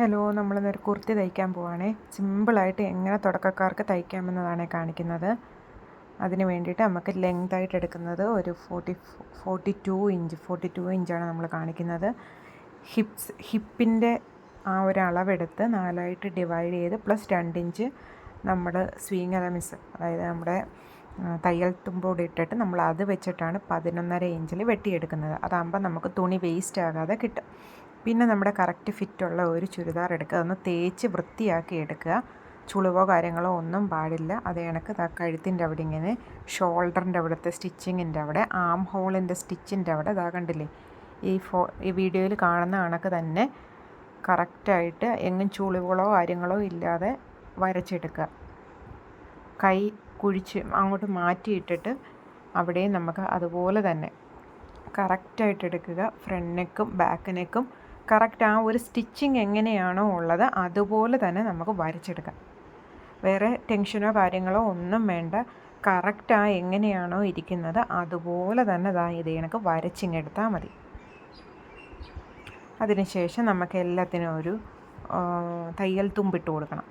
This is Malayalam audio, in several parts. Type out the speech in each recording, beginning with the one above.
ഹലോ നമ്മൾ ഇന്നൊരു കുർത്തി തയ്ക്കാൻ പോവാണേ. സിമ്പിളായിട്ട് എങ്ങനെ തുടക്കക്കാർക്ക് തയ്ക്കാമെന്നതാണ് കാണിക്കുന്നത്. അതിന് വേണ്ടിയിട്ട് നമുക്ക് ലെങ്ത് ആയിട്ട് എടുക്കുന്നത് ഒരു forty forty two inch forty two ഇഞ്ചാണ് നമ്മൾ കാണിക്കുന്നത്. ഹിപ്സ് ഹിപ്പിന്റെ ആ ഒരു അളവെടുത്ത് നാലായിട്ട് ഡിവൈഡ് ചെയ്ത് പ്ലസ് രണ്ട് ഇഞ്ച് നമ്മൾ സ്വീങ് അലമിസ് അതായത് നമ്മുടെ തയ്യൽ തുമ്പോട് ഇട്ടിട്ട് നമ്മൾ അത് വെച്ചിട്ടാണ് പതിനൊന്നര ഇഞ്ചിൽ വെട്ടിയെടുക്കുന്നത്. അതാകുമ്പോൾ നമുക്ക് തുണി വേസ്റ്റ് ആകാതെ കിട്ടും. പിന്നെ നമ്മുടെ കറക്റ്റ് ഫിറ്റുള്ള ഒരു ചുരിദാർ എടുക്കുക. അതൊന്ന് തേച്ച് വൃത്തിയാക്കി എടുക്കുക. ചുളിവോ കാര്യങ്ങളോ ഒന്നും പാടില്ല. അത് കണക്ക് ദാ കഴുത്തിന്റെ അവിടെ ഇങ്ങനെ ഷോൾഡറിന്റെ അവിടുത്തെ സ്റ്റിച്ചിങ്ങിന്റെ അവിടെ ആം ഹോളിന്റെ സ്റ്റിച്ചിന്റെ അവിടെ. ഇതാ കണ്ടില്ലേ? ഈ ഫോ ഈ വീഡിയോയിൽ കാണുന്ന കണക്ക് തന്നെ കറക്റ്റായിട്ട് എങ്ങും ചുളിവുകളോ കാര്യങ്ങളോ ഇല്ലാതെ വരച്ചെടുക്കുക. കൈ കുഴിച്ച് അങ്ങോട്ട് മാറ്റിയിട്ടിട്ട് അവിടെയും നമുക്ക് അതുപോലെ തന്നെ കറക്റ്റായിട്ട് എടുക്കുക. ഫ്രണ്ട് നെക്കും ബാക്ക് നെക്കും കറക്റ്റ് ആ ഒരു സ്റ്റിച്ചിങ് എങ്ങനെയാണോ ഉള്ളത് അതുപോലെ തന്നെ നമുക്ക് വരച്ചെടുക്കാം. വേറെ ടെൻഷനോ കാര്യങ്ങളോ ഒന്നും വേണ്ട. കറക്റ്റ് ആ എങ്ങനെയാണോ ഇരിക്കുന്നത് അതുപോലെ തന്നെ ഇതാ ഇത് കണക്ക് വരച്ചിങ്ങെടുത്താൽ മതി. അതിനുശേഷം നമുക്ക് എല്ലാത്തിനും ഒരു തയ്യൽ തുമ്പിട്ട് കൊടുക്കണം.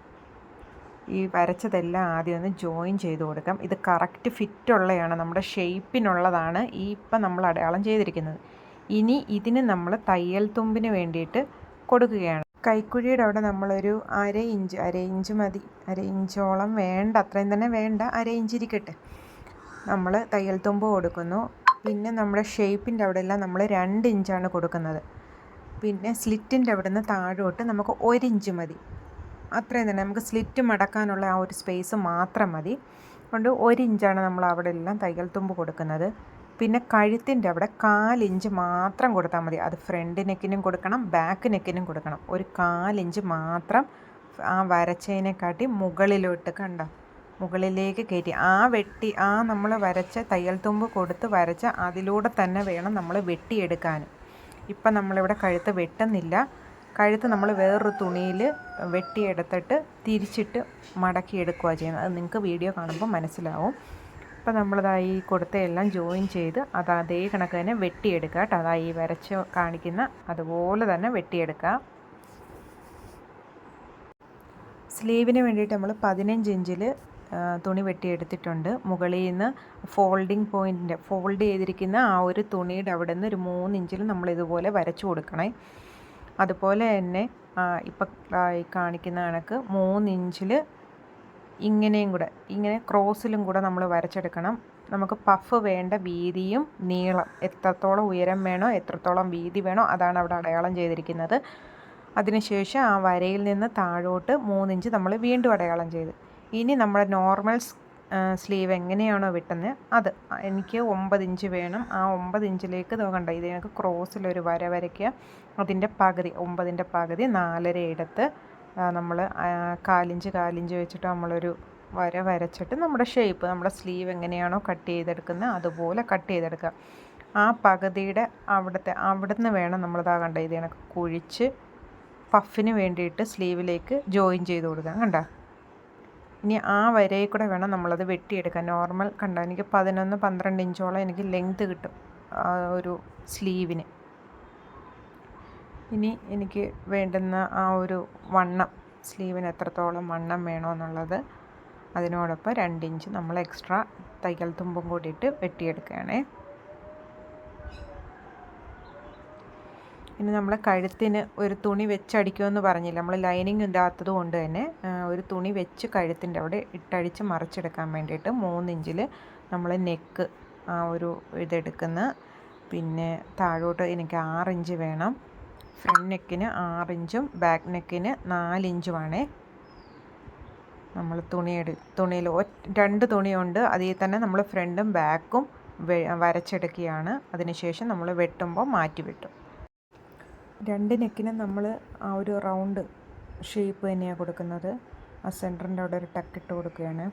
ഈ വരച്ചതെല്ലാം ആദ്യം ഒന്ന് ജോയിൻ ചെയ്ത് കൊടുക്കാം. ഇത് കറക്റ്റ് ഫിറ്റുള്ളതാണ് നമ്മുടെ ഷേപ്പിനുള്ളതാണ് ഈ ഇപ്പം നമ്മൾ അടയാളം ചെയ്തിരിക്കുന്നത്. ഇനി ഇതിന് നമ്മൾ തയ്യൽ തുമ്പിന് വേണ്ടിയിട്ട് കൊടുക്കുകയാണ്. കൈക്കുഴിയുടെ അവിടെ നമ്മളൊരു അര ഇഞ്ച് അര ഇഞ്ച് മതി. അര ഇഞ്ചോളം വേണ്ട. അത്രയും തന്നെ വേണ്ട. അര ഇഞ്ച് ഇരിക്കട്ടെ. നമ്മൾ തയ്യൽ തുമ്പ് കൊടുക്കുന്നു. പിന്നെ നമ്മുടെ ഷേപ്പിന്റെ അവിടെ എല്ലാം നമ്മൾ രണ്ട് ഇഞ്ചാണ് കൊടുക്കുന്നത്. പിന്നെ സ്ലിറ്റിന്റെ അവിടെ നിന്ന് താഴോട്ട് നമുക്ക് ഒരു ഇഞ്ച് മതി. അത്രയും തന്നെ. നമുക്ക് സ്ലിറ്റ് മടക്കാനുള്ള ആ ഒരു സ്പേസ് മാത്രം മതി. അതുകൊണ്ട് ഒരു ഇഞ്ചാണ് നമ്മൾ അവിടെ എല്ലാം തയ്യൽ തുമ്പ് കൊടുക്കുന്നത്. പിന്നെ കഴുത്തിന്റെ അവിടെ കാലിഞ്ച് മാത്രം കൊടുത്താൽ മതി. അത് ഫ്രണ്ട് നെക്കിനും കൊടുക്കണം ബാക്ക് നെക്കിനും കൊടുക്കണം. ഒരു കാലിഞ്ച് മാത്രം ആ വരച്ചതിനെക്കാട്ടി മുകളിലോട്ട് കണ്ട? മുകളിലേക്ക് കയറ്റി. ആ വെട്ടി ആ നമ്മൾ വരച്ച തയ്യൽ തുമ്പ് കൊടുത്ത് വരച്ച അതിലൂടെ തന്നെ വേണം നമ്മൾ വെട്ടിയെടുക്കാൻ. ഇപ്പം നമ്മളിവിടെ കഴുത്ത് വെട്ടുന്നില്ല. കഴുത്ത് നമ്മൾ വേറൊരു തുണിയിൽ വെട്ടിയെടുത്തിട്ട് തിരിച്ചിട്ട് മടക്കിയെടുക്കുക ചെയ്യുന്നത്. അത് നിങ്ങൾക്ക് വീഡിയോ കാണുമ്പോൾ മനസ്സിലാവും. അപ്പോൾ നമ്മളിതാ ഈ കൊടുത്തയെല്ലാം ജോയിൻ ചെയ്ത് അത് അതേ കണക്ക് തന്നെ വെട്ടിയെടുക്കുക കേട്ടോ. അതാ ഈ വരച്ച് കാണിക്കുന്ന അതുപോലെ തന്നെ വെട്ടിയെടുക്കുക. സ്ലീവിന് വേണ്ടിയിട്ട് നമ്മൾ പതിനഞ്ച് ഇഞ്ചിൽ തുണി വെട്ടിയെടുത്തിട്ടുണ്ട്. മുകളിൽ നിന്ന് ഫോൾഡിങ് പോയിന്റിന്റെ ഫോൾഡ് ചെയ്തിരിക്കുന്ന ആ ഒരു തുണിയുടെ അവിടെ നിന്ന് ഒരു മൂന്ന് ഇഞ്ചിൽ നമ്മൾ ഇതുപോലെ വരച്ചു കൊടുക്കണേ. അതുപോലെ തന്നെ ഇപ്പം കാണിക്കുന്ന കണക്ക് മൂന്ന് ഇഞ്ചിൽ ഇങ്ങനെയും കൂടെ ഇങ്ങനെ ക്രോസിലും കൂടെ നമ്മൾ വരച്ചെടുക്കണം. നമുക്ക് പഫ് വേണ്ട വീതിയും നീളം എത്രത്തോളം ഉയരം വേണോ എത്രത്തോളം വീതി വേണോ അതാണ് അവിടെ അടയാളം ചെയ്തിരിക്കുന്നത്. അതിനുശേഷം ആ വരയിൽ നിന്ന് താഴോട്ട് മൂന്നിഞ്ച് നമ്മൾ വീണ്ടും അടയാളം ചെയ്ത്. ഇനി നമ്മുടെ നോർമൽ സ്ലീവ് എങ്ങനെയാണോ വെട്ടുന്നത്? അത് എനിക്ക് ഒമ്പത് ഇഞ്ച് വേണം. ആ ഒമ്പത് ഇഞ്ചിലേക്ക് നോക്കണ്ട ഇത് ക്രോസിലൊരു വര വരയ്ക്കുക. അതിന്റെ പകുതി ഒമ്പതിന്റെ പകുതി നാലര എടുത്ത് നമ്മൾ കാലിഞ്ച് കാലിഞ്ച് വെച്ചിട്ട് നമ്മളൊരു വര വരച്ചിട്ട് നമ്മുടെ ഷേപ്പ് നമ്മുടെ സ്ലീവ് എങ്ങനെയാണോ കട്ട് ചെയ്തെടുക്കുന്നത് അതുപോലെ കട്ട് ചെയ്തെടുക്കുക. ആ പകുതിയുടെ അവിടുത്തെ അവിടുന്ന് വേണം നമ്മളിതാ കണ്ട ഇത് കണക്ക് കുഴിച്ച് പഫിന് വേണ്ടിയിട്ട് സ്ലീവിലേക്ക് ജോയിൻ ചെയ്ത് കൊടുക്കാം കണ്ട? ഇനി ആ വരയിൽ കൂടെ വേണം നമ്മളത് വെട്ടിയെടുക്കാൻ. നോർമൽ കണ്ട എനിക്ക് പതിനൊന്ന് പന്ത്രണ്ട് ഇഞ്ചോളം എനിക്ക് ലെങ്ത് കിട്ടും ഒരു സ്ലീവിന് ഇനി എനിക്ക് വേണ്ടുന്ന ആ ഒരു വണ്ണം സ്ലീവിന് എത്രത്തോളം വണ്ണം വേണമെന്നുള്ളത് അതിനോടൊപ്പം രണ്ടിഞ്ച് നമ്മൾ എക്സ്ട്രാ തയ്യൽ തുമ്പും കൂടിയിട്ട് വെട്ടിയെടുക്കുകയാണേ. ഇനി നമ്മൾ കഴുത്തിന് ഒരു തുണി വെച്ചടിക്കുമെന്ന് പറഞ്ഞില്ല നമ്മൾ ലൈനിങ് ഇല്ലാത്തത് കൊണ്ട് തന്നെ ഒരു തുണി വെച്ച് കഴുത്തിന്റെ അവിടെ ഇട്ടടിച്ച് മറിച്ചെടുക്കാൻ വേണ്ടിയിട്ട് മൂന്നിഞ്ചിൽ നമ്മൾ നെക്ക് ആ ഒരു ഇതെടുക്കുന്ന പിന്നെ താഴോട്ട് എനിക്ക് ആറിഞ്ച് വേണം. ഫ്രണ്ട് നെക്കിന് ആറിഞ്ചും ബാക്ക് നെക്കിന് നാലിഞ്ചുമാണേ. നമ്മൾ തുണി തുണിയിൽ രണ്ട് തുണിയുണ്ട്. അതിൽ തന്നെ നമ്മൾ ഫ്രണ്ടും ബാക്കും വരച്ചെടുക്കുകയാണ്. അതിനുശേഷം നമ്മൾ വെട്ടുമ്പോൾ മാറ്റി വെട്ടും. രണ്ട് നെക്കിനും നമ്മൾ ആ ഒരു റൗണ്ട് ഷേപ്പ് തന്നെയാണ് കൊടുക്കുന്നത്. ആ സെന്ററിന്റെ അവിടെ ഒരു ടക്കിട്ട് കൊടുക്കുകയാണ്.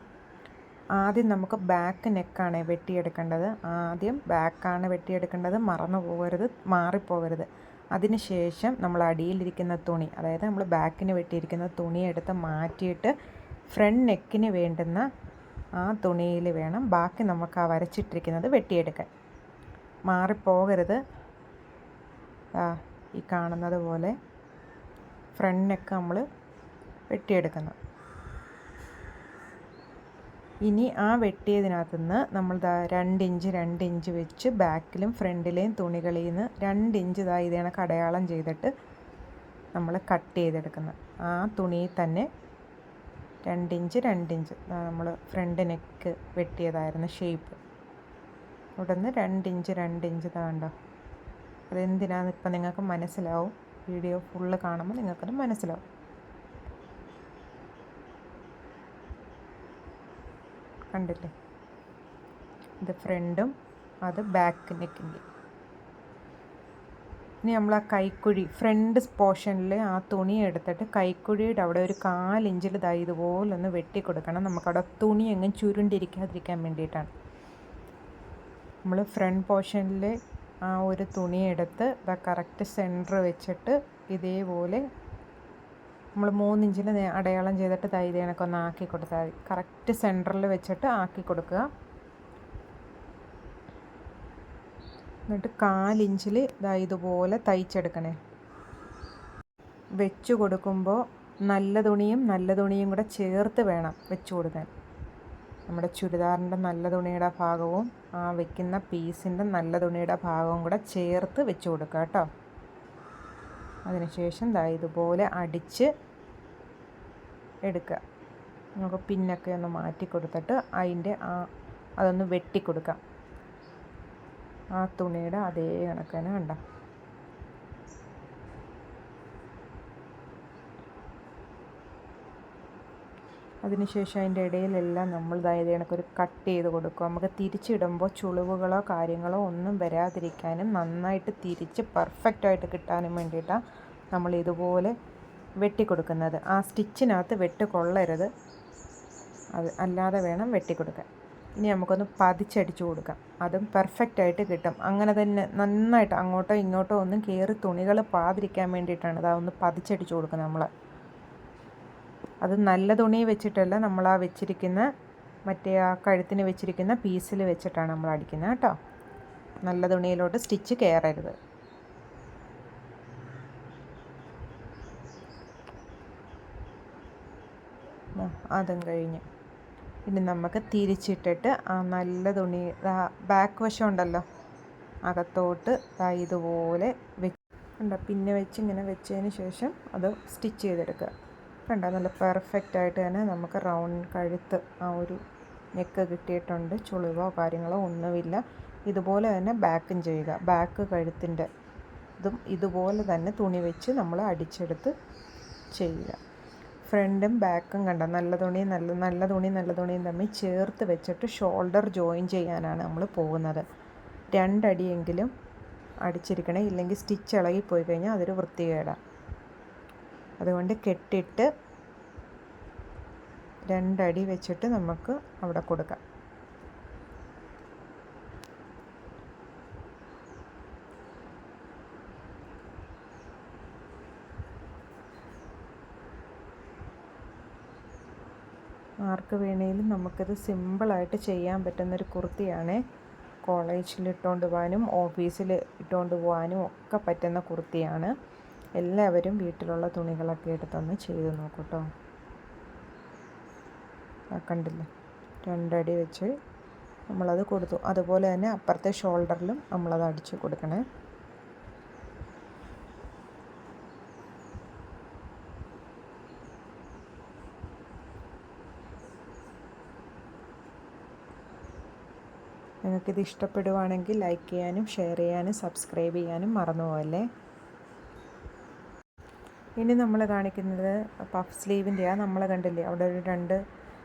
ആദ്യം നമുക്ക് ബാക്ക് നെക്കാണ് വെട്ടിയെടുക്കേണ്ടത്. ആദ്യം ബാക്കാണ് വെട്ടിയെടുക്കേണ്ടത്. മറന്നു പോകരുത്. മാറിപ്പോകരുത്. അതിനുശേഷം നമ്മൾ അടിയിലിരിക്കുന്ന തുണി അതായത് നമ്മൾ ബാക്കിന് വെട്ടിയിരിക്കുന്ന തുണി എടുത്ത് മാറ്റിയിട്ട് ഫ്രണ്ട് നെക്കിന് വേണ്ടുന്ന ആ തുണിയിൽ വേണം ബാക്കി നമുക്ക് ആ വരച്ചിട്ടിരിക്കുന്നത് വെട്ടിയെടുക്കാൻ. മാറിപ്പോകരുത്. ഈ കാണുന്നത് പോലെ ഫ്രണ്ട് നെക്ക് നമ്മൾ വെട്ടിയെടുക്കുന്നത് ഇനി ആ വെട്ടിയതിനകത്ത് നിന്ന് നമ്മൾ ദാ രണ്ട് ഇഞ്ച് രണ്ട് ഇഞ്ച് വെച്ച് ബാക്കിലും ഫ്രണ്ടിലെയും തുണികളിൽ നിന്ന് രണ്ട് ഇഞ്ച് ഇതാ ഇത് കടയാളം ചെയ്തിട്ട് നമ്മൾ കട്ട് ചെയ്തെടുക്കുന്നത് ആ തുണിയിൽ തന്നെ രണ്ട് ഇഞ്ച് രണ്ട് ഇഞ്ച് നമ്മൾ ഫ്രണ്ട് നെക്ക് വെട്ടിയതായിരുന്നു ഷേപ്പ്. ഇവിടെ നിന്ന് രണ്ട് ഇഞ്ച് രണ്ട് ഇഞ്ച് താണ്ടോ അതെന്തിനാന്ന് ഇപ്പം നിങ്ങൾക്ക് മനസ്സിലാവും. വീഡിയോ ഫുള്ള് കാണുമ്പോൾ നിങ്ങൾക്കത് മനസ്സിലാവും. കണ്ടില്ലേ? ഇത് ഫ്രണ്ടും അത് ബാക്ക് നെക്കിന്റെ. ഇനി നമ്മൾ ആ കൈക്കുഴി ഫ്രണ്ട് പോർഷനിൽ ആ തുണി എടുത്തിട്ട് കൈക്കുഴിയുടെ അവിടെ ഒരു കാലിഞ്ചിൽ ഇതാ ഇതുപോലെ ഒന്ന് വെട്ടി കൊടുക്കണം നമുക്കവിടെ തുണി എങ്ങും ചുരുണ്ടിരിക്കാതിരിക്കാൻ വേണ്ടിയിട്ടാണ്. നമ്മൾ ഫ്രണ്ട് പോർഷനിൽ ആ ഒരു തുണി എടുത്ത് ഇതാ കറക്റ്റ് സെന്റർ വെച്ചിട്ട് ഇതേപോലെ നമ്മൾ മൂന്നിഞ്ചിൽ അടയാളം ചെയ്തിട്ട് തൈ കണക്കൊന്ന് ആക്കി കൊടുത്താൽ മതി. കറക്റ്റ് സെന്ററിൽ വെച്ചിട്ട് ആക്കി കൊടുക്കുക എന്നിട്ട് കാലിഞ്ചിൽ ഇതാ ഇതുപോലെ തയ്ച്ചെടുക്കണേ. വെച്ചു കൊടുക്കുമ്പോൾ നല്ല തുണിയും നല്ല തുണിയും കൂടെ ചേർത്ത് വേണം വെച്ചു കൊടുക്കാൻ. നമ്മുടെ ചുരിദാറിന്റെ നല്ല തുണിയുടെ ഭാഗവും ആ വെക്കുന്ന പീസിന്റെ നല്ല തുണിയുടെ ഭാഗവും കൂടെ ചേർത്ത് വെച്ച് കൊടുക്കുക കേട്ടോ. അതിനുശേഷം ദാ ഇതുപോലെ അടിച്ച് എടുക്കുക. നമുക്ക് പിന്നൊക്കെ ഒന്ന് മാറ്റി കൊടുത്തിട്ട് അതിന്റെ ആ അതൊന്ന് വെട്ടിക്കൊടുക്കാം ആ തുണിയുടെ അതേ കണക്ക് തന്നെ കണ്ട? അതിനുശേഷം അതിന്റെ ഇടയിലെല്ലാം നമ്മൾ ഇതായത് കണക്കൊരു കട്ട് ചെയ്ത് കൊടുക്കുക. നമുക്ക് തിരിച്ചിടുമ്പോൾ ചുളിവുകളോ കാര്യങ്ങളോ ഒന്നും വരാതിരിക്കാനും നന്നായിട്ട് തിരിച്ച് പെർഫെക്റ്റായിട്ട് കിട്ടാനും വേണ്ടിയിട്ടാണ് നമ്മൾ ഇതുപോലെ വെട്ടിക്കൊടുക്കുന്നത്. ആ സ്റ്റിച്ചിനകത്ത് വെട്ട് കൊള്ളരുത്. അത് അല്ലാതെ വേണം വെട്ടിക്കൊടുക്കാൻ. ഇനി നമുക്കൊന്ന് പതിച്ചടിച്ചു കൊടുക്കാം. അതും പെർഫെക്റ്റ് ആയിട്ട് കിട്ടും. അങ്ങനെ തന്നെ നന്നായിട്ട് അങ്ങോട്ടോ ഇങ്ങോട്ടോ ഒന്നും കയറി തുണികൾ പാതിരിക്കാൻ വേണ്ടിയിട്ടാണ് ഇതാ ഒന്ന് പതിച്ചടിച്ചു കൊടുക്കുന്നത് നമ്മൾ അത് നല്ല തുണി വെച്ചിട്ടല്ല നമ്മൾ ആ വെച്ചിരിക്കുന്ന മറ്റേ ആ കഴുത്തിന് വെച്ചിരിക്കുന്ന പീസിൽ വെച്ചിട്ടാണ് നമ്മൾ അടിക്കുന്നത് കേട്ടോ. നല്ല തുണിയിലോട്ട് സ്റ്റിച്ച് കയറരുത് അതും കഴിഞ്ഞ്. ഇനി നമുക്ക് തിരിച്ചിട്ടിട്ട് ആ നല്ല തുണി ബാക്ക് വശം ഉണ്ടല്ലോ. അകത്തോട്ട് ഇതുപോലെ വെച്ച് കണ്ട? പിന്നെ വെച്ച് ഇങ്ങനെ വെച്ചതിന് ശേഷം അത് സ്റ്റിച്ച് ചെയ്തെടുക്കുക. കണ്ട? നല്ല പെർഫെക്റ്റ് ആയിട്ട് തന്നെ നമുക്ക് റൗണ്ട് കഴുത്ത് ആ ഒരു നെക്ക് കിട്ടിയിട്ടുണ്ട്. ചുളിവോ കാര്യങ്ങളോ ഒന്നുമില്ല. ഇതുപോലെ തന്നെ ബാക്കും ചെയ്യുക. ബാക്ക് കഴുത്തിന്റെ ഇതും ഇതുപോലെ തന്നെ തുണി വെച്ച് നമ്മൾ അടിച്ചെടുത്ത് ചെയ്യുക. ഫ്രണ്ടും ബാക്കും കണ്ട? നല്ല തുണി നല്ല നല്ല തുണി നല്ല തുണിയും തമ്മിൽ ചേർത്ത് വെച്ചിട്ട് ഷോൾഡർ ജോയിൻ ചെയ്യാനാണ് നമ്മൾ പോകുന്നത്. രണ്ടടിയെങ്കിലും അടിച്ചിരിക്കണേ ഇല്ലെങ്കിൽ സ്റ്റിച്ച് ഇളകി പോയി കഴിഞ്ഞാൽ അതൊരു വൃത്തികേടാണ് അതുകൊണ്ട് കെട്ടിട്ട് രണ്ടടി വെച്ചിട്ട് നമുക്ക് അവിടെ കൊടുക്കാം. ആർക്ക് വേണേലും നമുക്കിത് സിമ്പിളായിട്ട് ചെയ്യാൻ പറ്റുന്നൊരു കുർത്തിയാണ്. കോളേജിൽ ഇട്ടുകൊണ്ട് പോകാനും ഓഫീസിൽ ഇട്ടുകൊണ്ട് പോകാനും ഒക്കെ പറ്റുന്ന കുർത്തിയാണ്. എല്ലാവരും വീട്ടിലുള്ള തുണികളൊക്കെ എടുത്തൊന്ന് ചെയ്ത് നോക്കൂട്ടോ. കണ്ടില്ലേ? രണ്ടടി വെച്ച് നമ്മളത് കൊടുത്തു. അതുപോലെ തന്നെ അപ്പുറത്തെ ഷോൾഡറിലും നമ്മളത് അടിച്ച് കൊടുക്കണേ. നിങ്ങൾക്കിത് ഇഷ്ടപ്പെടുവാണെങ്കിൽ ലൈക്ക് ചെയ്യാനും ഷെയർ ചെയ്യാനും സബ്സ്ക്രൈബ് ചെയ്യാനും മറന്നു പോകല്ലേ ഇനി നമ്മൾ കാണിക്കുന്നത് പഫ് സ്ലീവിന്റെയാണ് നമ്മൾ കണ്ടില്ലേ അവിടെ ഒരു രണ്ട്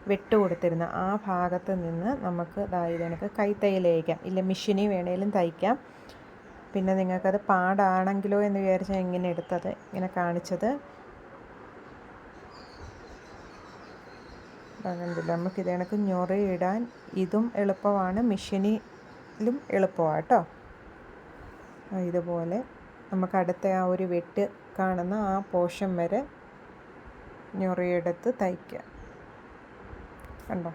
വെട്ട് കൊടുത്തിരുന്ന. ആ ഭാഗത്ത് നിന്ന് നമുക്ക് അതായത് എനിക്ക് കൈത്തയ്യൽ തയ്ക്കാം. ഇല്ല മെഷീനിൽ വേണേലും തയ്ക്കാം. പിന്നെ നിങ്ങൾക്കത് പാടാണെങ്കിലോ എന്ന് വിചാരിച്ചാൽ ഇങ്ങനെ എടുത്തത് ഇങ്ങനെ കാണിച്ചത്. കണ്ടില്ല നമുക്ക് ഇത് കണക്ക് ഇടാൻ ഇതും എളുപ്പമാണ് മെഷീനിലും എളുപ്പമാണ് കേട്ടോ ഇതുപോലെ നമുക്ക് അടുത്ത ആ ഒരു വെട്ട് കാണുന്ന ആ പോഷൻ വരെ ഞൊറിയെടുത്ത് തയ്ക്കുക കണ്ടോ?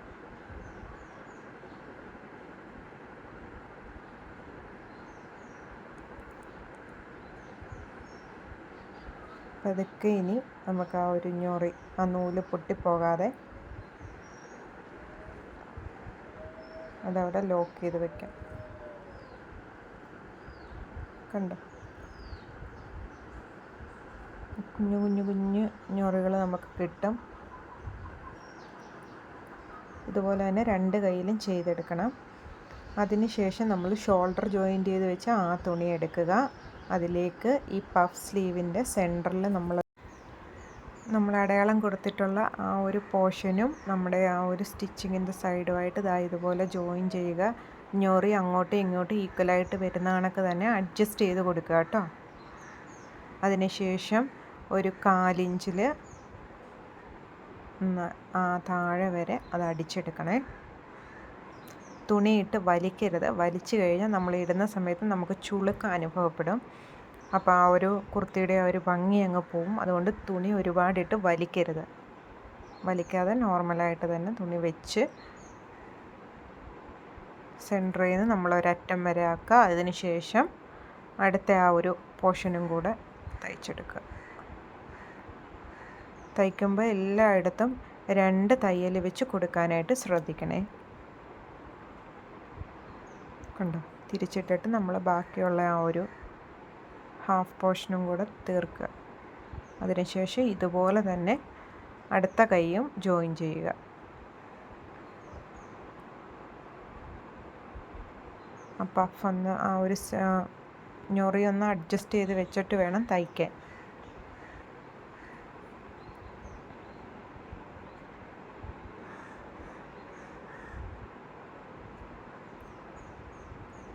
പതുക്കെ ഇനി നമുക്ക് ആ ഒരു ഞൊറി ആ നൂൽ പൊട്ടിപ്പോകാതെ അതവിടെ ലോക്ക് ചെയ്ത് വെക്കാം. കണ്ടോ? കുഞ്ഞു കുഞ്ഞു കുഞ്ഞു ഞൊറികൾ നമുക്ക് കിട്ടും. ഇതുപോലെ തന്നെ രണ്ട് കൈയിലും ചെയ്തെടുക്കണം. അതിനുശേഷം നമ്മൾ ഷോൾഡർ ജോയിന്റ് ചെയ്ത് വെച്ച് ആ തുണി എടുക്കുക. അതിലേക്ക് ഈ പഫ് സ്ലീവിന്റെ സെന്ററിൽ നമ്മൾ നമ്മൾ അടയാളം കൊടുത്തിട്ടുള്ള ആ ഒരു പോർഷനും നമ്മുടെ ആ ഒരു സ്റ്റിച്ചിങ്ങിന്റെ സൈഡുമായിട്ട് ഇതാ ഇതുപോലെ ജോയിൻ ചെയ്യുക. ഞൊറി അങ്ങോട്ടും ഇങ്ങോട്ടും ഈക്വലായിട്ട് വരുന്ന കണക്ക് തന്നെ അഡ്ജസ്റ്റ് ചെയ്ത് കൊടുക്കുക കേട്ടോ. അതിനുശേഷം ഒരു കാലിഞ്ചിൽ ആ താഴെ വരെ അത് അടിച്ചെടുക്കണേ. തുണിയിട്ട് വലിക്കരുത്. വലിച്ചു കഴിഞ്ഞാൽ നമ്മൾ ഇടുന്ന സമയത്ത് നമുക്ക് ചുളുക്കം അനുഭവപ്പെടും. അപ്പോൾ ആ ഒരു കുർത്തിയുടെ ആ ഒരു ഭംഗി അങ്ങ് പോവും. അതുകൊണ്ട് തുണി ഒരുപാടിട്ട് വലിക്കരുത്. വലിക്കാതെ നോർമലായിട്ട് തന്നെ തുണി വെച്ച് സെന്ററിൽ നിന്ന് നമ്മൾ ഒരറ്റം വരെ ആക്കുക. അതിന് ശേഷം അടുത്ത ആ ഒരു പോർഷനും കൂടെ തയ്ച്ചെടുക്കുക. തയ്ക്കുമ്പോൾ എല്ലായിടത്തും രണ്ട് തയ്യൽ വെച്ച് കൊടുക്കാനായിട്ട് ശ്രദ്ധിക്കണേ. കണ്ടോ? തിരിച്ചിട്ടിട്ട് നമ്മൾ ബാക്കിയുള്ള ആ ഒരു ഹാഫ് പോർഷനും കൂടെ തീർക്കുക. അതിനുശേഷം ഇതുപോലെ തന്നെ അടുത്ത കൈയും ജോയിൻ ചെയ്യുക. അപ്പം ഒന്ന് ആ ഒരു ഞൊറി ഒന്ന് അഡ്ജസ്റ്റ് ചെയ്ത് വെച്ചിട്ട് വേണം തയ്ക്കാൻ.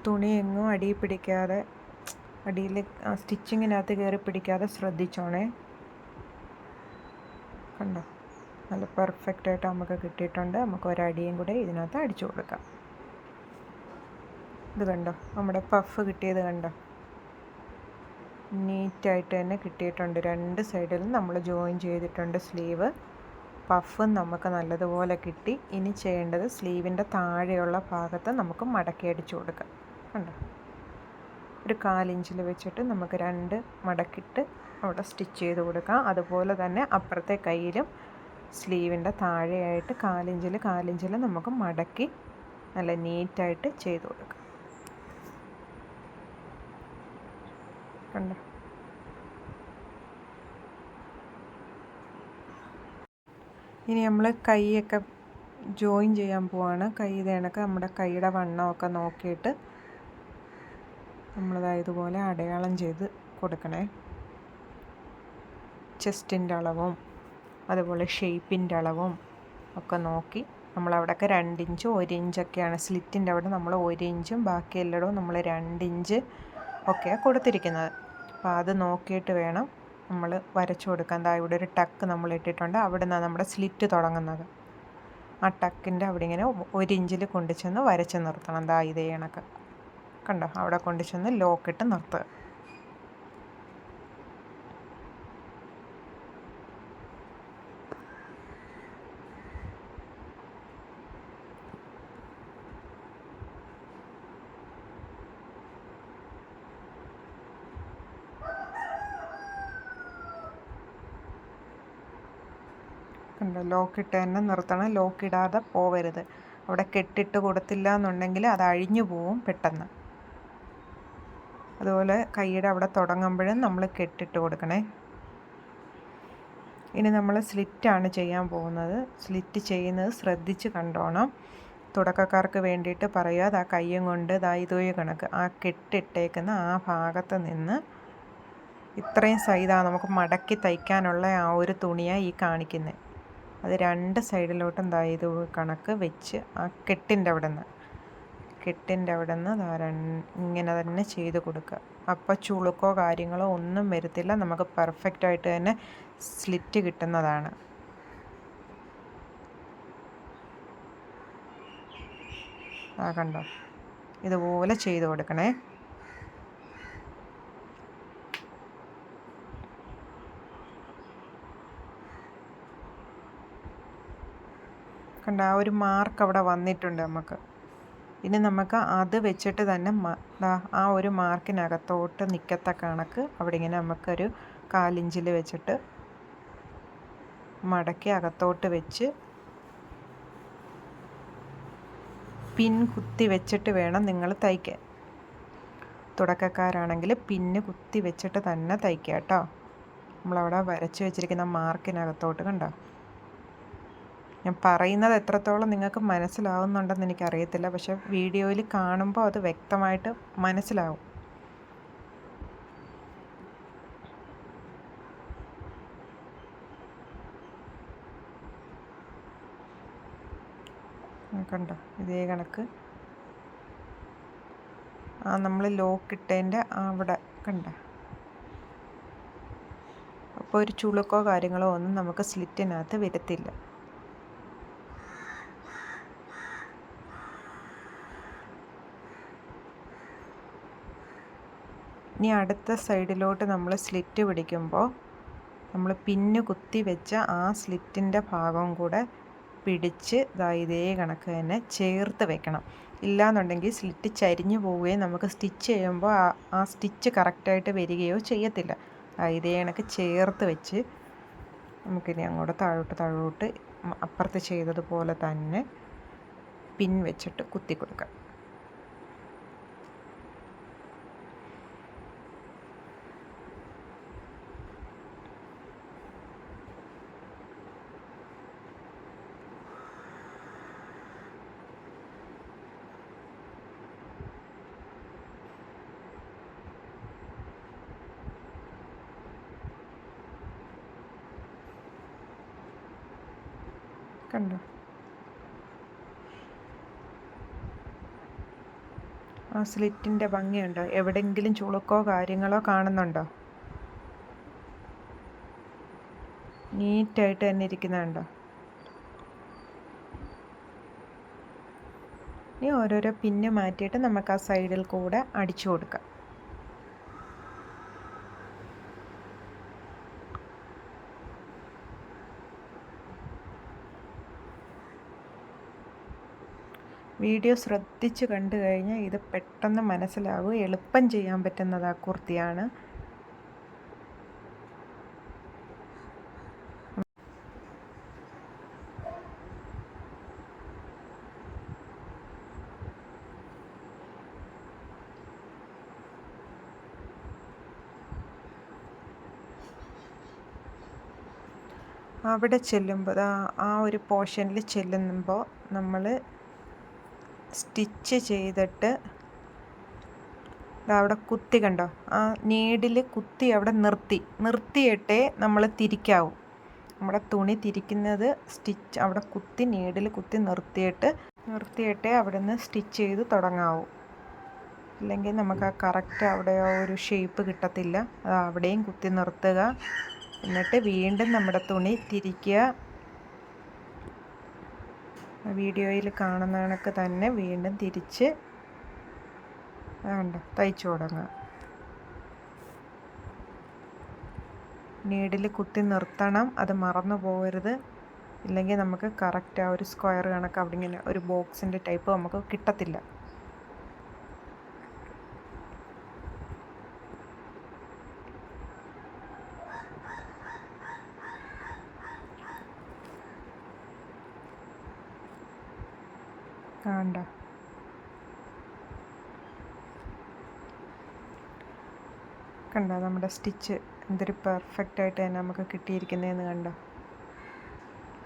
തുണി എങ്ങും അടിയിൽ പിടിക്കാതെ അടിയിൽ ആ സ്റ്റിച്ചിങ്ങിനകത്ത് കയറി പിടിക്കാതെ ശ്രദ്ധിച്ചോണേ. കണ്ടോ? നല്ല പെർഫെക്റ്റ് ആയിട്ട് നമുക്ക് കിട്ടിയിട്ടുണ്ട്. നമുക്ക് ഒരടിയും കൂടെ ഇതിനകത്ത് അടിച്ചു കൊടുക്കാം. ഇത് കണ്ടോ? നമ്മുടെ പഫ് കിട്ടിയത് കണ്ടോ? നീറ്റായിട്ട് തന്നെ കിട്ടിയിട്ടുണ്ട്. രണ്ട് സൈഡിലും നമ്മൾ ജോയിൻ ചെയ്തിട്ടുണ്ട് സ്ലീവ് പഫും നമുക്ക് നല്ലതുപോലെ കിട്ടി. ഇനി ചെയ്യേണ്ടത് സ്ലീവിന്റെ താഴെയുള്ള ഭാഗത്ത് നമുക്ക് മടക്കി അടിച്ചു കൊടുക്കാം. കണ്ടോ? ഒരു കാലിഞ്ചിൽ വെച്ചിട്ട് നമുക്ക് രണ്ട് മടക്കിട്ട് അവിടെ സ്റ്റിച്ച് ചെയ്ത് കൊടുക്കാം. അതുപോലെ തന്നെ അപ്പുറത്തെ കയ്യിലും സ്ലീവിന്റെ താഴെയായിട്ട് കാലിഞ്ചിൽ കാലിഞ്ചിൽ നമുക്ക് മടക്കി നല്ല നീറ്റായിട്ട് ചെയ്ത് കൊടുക്കാം. കണ്ടോ? ഇനി നമ്മൾ കൈയൊക്കെ ജോയിൻ ചെയ്യാൻ പോവാണ്. കൈ ഇതേണൊക്കെ നമ്മുടെ കൈയുടെ വണ്ണമൊക്കെ നോക്കിയിട്ട് നമ്മളിതാ ഇതുപോലെ അടയാളം ചെയ്ത് കൊടുക്കണേ. ചെസ്റ്റിന്റെ അളവും അതുപോലെ ഷേപ്പിന്റെ അളവും ഒക്കെ നോക്കി നമ്മളവിടെയൊക്കെ രണ്ട് ഇഞ്ച് ഒരു ഇഞ്ചൊക്കെയാണ് സ്ലിറ്റിന്റെ അവിടെ നമ്മൾ ഒരു ഇഞ്ചും ബാക്കി എല്ലായിടവും നമ്മൾ രണ്ട് ഇഞ്ച് ഒക്കെയാണ് കൊടുത്തിരിക്കുന്നത്. അപ്പോൾ അത് നോക്കിയിട്ട് വേണം നമ്മൾ വരച്ചു കൊടുക്കാൻ. ദാ ഇവിടെ ഒരു ടക്ക് നമ്മൾ ഇട്ടിട്ടുണ്ട്. അവിടെ നിന്നാണ് നമ്മുടെ സ്ലിറ്റ് തുടങ്ങുന്നത്. ആ ടക്കിന്റെ അവിടെ ഇങ്ങനെ ഒരു ഇഞ്ചിൽ കൊണ്ടുചെന്ന് വരച്ച് നിർത്തണം. ദാ ഇതേ കണ്ടോ? അവിടെ കൊണ്ട് ചെന്ന് ലോക്കിട്ട് നിർത്തുക കണ്ടോ? ലോക്കിട്ട് തന്നെ നിർത്തണം. ലോക്കിടാതെ പോവരുത്. അവിടെ കെട്ടിട്ട് കൊടുത്തില്ല എന്നുണ്ടെങ്കിൽ അത് അഴിഞ്ഞു പോവും പെട്ടെന്ന്. അതുപോലെ കൈയുടെ അവിടെ തുടങ്ങുമ്പോഴും നമ്മൾ കെട്ടിട്ട് കൊടുക്കണേ. ഇനി നമ്മൾ സ്ലിറ്റാണ് ചെയ്യാൻ പോകുന്നത്. സ്ലിറ്റ് ചെയ്യുന്നത് ശ്രദ്ധിച്ച് കണ്ടോണം. തുടക്കക്കാർക്ക് വേണ്ടിയിട്ട് പറയുക ആ കയ്യും കൊണ്ട് ഇതാ ഇതുവഴി കണക്ക്. ആ കെട്ടിട്ടേക്കുന്ന ആ ഭാഗത്ത് നിന്ന് ഇത്രയും സൈതാണ് നമുക്ക് മടക്കി തയ്ക്കാനുള്ള ആ ഒരു തുണിയാണ് ഈ കാണിക്കുന്നത് അത് രണ്ട് സൈഡിലോട്ടും ദാ കണക്ക് വെച്ച് ആ കെട്ടിന്റെ അവിടെ നിന്ന് കെട്ടിന്റെ അവിടെ നിന്ന് ഇങ്ങനെ തന്നെ ചെയ്ത് കൊടുക്കുക. അപ്പോൾ ചുളുക്കോ കാര്യങ്ങളോ ഒന്നും വരത്തില്ല. നമുക്ക് പെർഫെക്റ്റ് ആയിട്ട് തന്നെ സ്ലിറ്റ് കിട്ടുന്നതാണ്. ആ കണ്ടോ? ഇതുപോലെ ചെയ്ത് കൊടുക്കണേ. കണ്ട? ആ ഒരു മാർക്ക് അവിടെ വന്നിട്ടുണ്ട് നമുക്ക്. ഇനി നമുക്ക് അത് വെച്ചിട്ട് തന്നെ ആ ഒരു മാർക്കിനകത്തോട്ട് നിൽക്കത്ത കണക്ക് അവിടെ ഇങ്ങനെ നമുക്കൊരു കാലിഞ്ചിൽ വെച്ചിട്ട് മടക്കി അകത്തോട്ട് വെച്ച് പിൻ കുത്തി വെച്ചിട്ട് വേണം നിങ്ങൾ തയ്ക്കാൻ. തുടക്കക്കാരാണെങ്കിൽ പിന്ന് കുത്തി വെച്ചിട്ട് തന്നെ തയ്ക്കുക കേട്ടോ നമ്മളവിടെ വരച്ച് വെച്ചിരിക്കുന്ന മാർക്കിനകത്തോട്ട് കണ്ടോ? ഞാൻ പറയുന്നത് എത്രത്തോളം നിങ്ങൾക്ക് മനസ്സിലാവുന്നുണ്ടെന്ന് എനിക്കറിയത്തില്ല. പക്ഷെ വീഡിയോയിൽ കാണുമ്പോൾ അത് വ്യക്തമായിട്ട് മനസ്സിലാവും. കണ്ടോ? ഇതേ കണക്ക്. ആ നമ്മൾ ലോക്ക് ഇട്ടതിന്റെ അവിടെ കണ്ട? അപ്പോൾ ഒരു ചുളുക്കോ കാര്യങ്ങളോ ഒന്നും നമുക്ക് സ്ലിറ്റിനകത്ത് വരത്തില്ല. ഇനി അടുത്ത സൈഡിലോട്ട് നമ്മൾ സ്ലിറ്റ് പിടിക്കുമ്പോൾ നമ്മൾ പിന്ന് കുത്തി വെച്ച ആ സ്ലിറ്റിന്റെ ഭാഗവും കൂടെ പിടിച്ച് ഇതാ ഇതേ കണക്ക് തന്നെ ചേർത്ത് വെക്കണം. ഇല്ലാന്നുണ്ടെങ്കിൽ സ്ലിറ്റ് ചരിഞ്ഞു പോവുകയും നമുക്ക് സ്റ്റിച്ച് ചെയ്യുമ്പോൾ ആ സ്റ്റിച്ച് കറക്റ്റായിട്ട് വരികയോ ചെയ്യത്തില്ല. ഇതേ കണക്ക് ചേർത്ത് വെച്ച് നമുക്കിനി അങ്ങോട്ട് താഴോട്ട് താഴോട്ട് അപ്പുറത്ത് ചെയ്തതുപോലെ തന്നെ പിൻ വെച്ചിട്ട് കുത്തി കൊടുക്കാം കണ്ടോ ആ സ്ലിറ്റിന്റെ ഭംഗിയുണ്ടോ. എവിടെയെങ്കിലും ചുളുക്കോ കാര്യങ്ങളോ കാണുന്നുണ്ടോ? നീറ്റായിട്ട് തന്നെ ഇരിക്കുന്നുണ്ടോ? ഇനി ഓരോരോ പിന്നെ മാറ്റിയിട്ട് നമുക്ക് ആ സൈഡിൽ കൂടെ അടിച്ചു കൊടുക്കാം. വീഡിയോ ശ്രദ്ധിച്ച് കണ്ടു കഴിഞ്ഞാൽ ഇത് പെട്ടെന്ന് മനസ്സിലാകും. എളുപ്പം ചെയ്യാൻ പറ്റുന്നത് ആ കുർത്തിയാണ്. അവിടെ ചെല്ലുമ്പോൾ ആ ഒരു പോർഷനിൽ ചെല്ലുമ്പോൾ നമ്മൾ സ്റ്റിച്ച് ചെയ്തിട്ട് അവിടെ കുത്തി കണ്ടോ? ആ നീഡിൽ കുത്തി അവിടെ നിർത്തി. നിർത്തിയിട്ടേ നമ്മൾ തിരിക്കാവൂ. നമ്മുടെ തുണി തിരിക്കുന്നത് സ്റ്റിച്ച് അവിടെ കുത്തി നീഡിൽ കുത്തി നിർത്തിയിട്ട് നിർത്തിയിട്ടേ അവിടെ നിന്ന് സ്റ്റിച്ച് ചെയ്ത് തുടങ്ങാവൂ. അല്ലെങ്കിൽ നമുക്ക് ആ കറക്റ്റ് അവിടെ ഒരു ഷേപ്പ് കിട്ടത്തില്ല. അത് അവിടെയും കുത്തി നിർത്തുക. എന്നിട്ട് വീണ്ടും നമ്മുടെ തുണി തിരിക്കുക. വീഡിയോയിൽ കാണുന്ന കണക്ക് തന്നെ വീണ്ടും തിരിച്ച് വേണ്ട തയ്ച്ചു തുടങ്ങുക നീഡിൽ കുത്തി നിർത്തണം അത് മറന്നു പോകരുത്. ഇല്ലെങ്കിൽ നമുക്ക് കറക്റ്റ് ആ ഒരു സ്ക്വയർ കണക്ക് അവിടെ ഇങ്ങനെ ഒരു ബോക്സിന്റെ ടൈപ്പ് നമുക്ക് കിട്ടത്തില്ല. കണ്ട കണ്ട നമ്മുടെ സ്റ്റിച്ച് എന്തൊരു പെർഫെക്റ്റ് ആയിട്ട് തന്നെ നമുക്ക് കിട്ടിയിരിക്കുന്നതെന്ന് കണ്ട?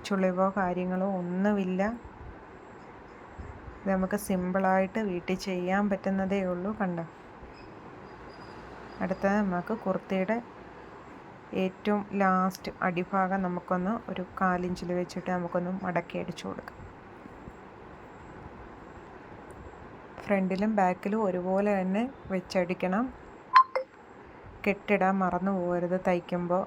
ചുളിവോ കാര്യങ്ങളോ ഒന്നുമില്ല. ഇത് നമുക്ക് സിമ്പിളായിട്ട് വീട്ടിൽ ചെയ്യാൻ പറ്റുന്നതേ ഉള്ളൂ കണ്ട? അടുത്ത നമുക്ക് കുർത്തിയുടെ ഏറ്റവും ലാസ്റ്റ് അടിഭാഗം നമുക്കൊന്ന് ഒരു കാലിഞ്ചിൽ വെച്ചിട്ട് നമുക്കൊന്ന് മടക്കി അടിച്ചു കൊടുക്കാം. ഫ്രണ്ടിലും ബാക്കിലും ഒരുപോലെ തന്നെ വെച്ചടിക്കണം. കെട്ടിടാൻ മറന്നു പോകരുത് തയ്ക്കുമ്പോൾ.